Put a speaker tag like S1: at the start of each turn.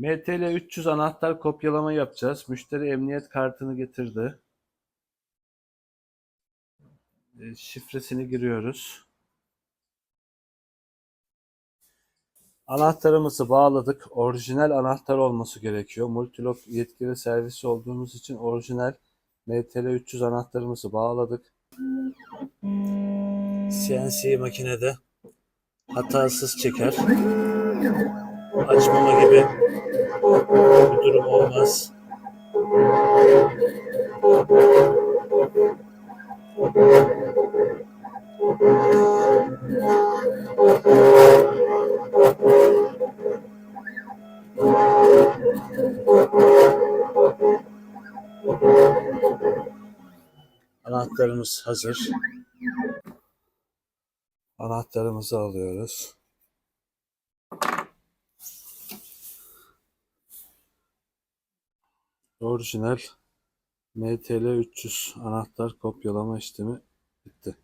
S1: MTL 300 anahtar kopyalama yapacağız. Müşteri emniyet kartını getirdi. E, Şifresini giriyoruz. Anahtarımızı bağladık. Orijinal anahtar olması gerekiyor. Multilok yetkili servisi olduğumuz için orijinal MTL 300 anahtarımızı bağladık. CNC makinede hatasız çeker. Açmama gibi bir durum olmaz. Anahtarımız hazır. Anahtarımızı alıyoruz. Orijinal MTL 300 anahtar kopyalama işlemi bitti.